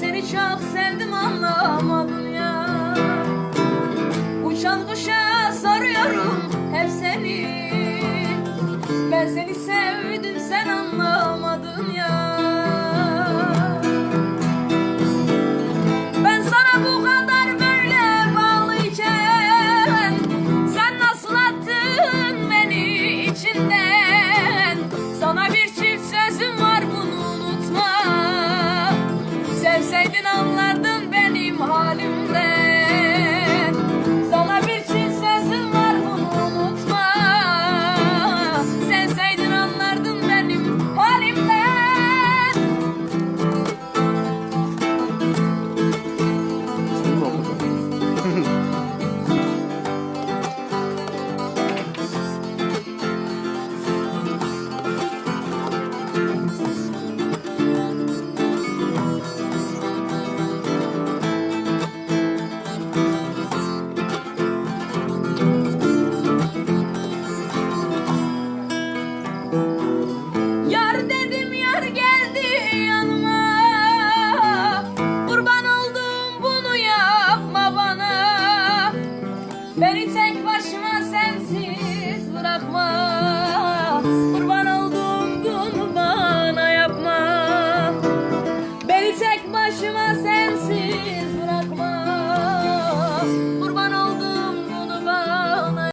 Seni çok sevdim anlamadım ya. Uçan kuşa soruyorum hep seni. Ben seni sevdim sen anlamadın ya. Bendito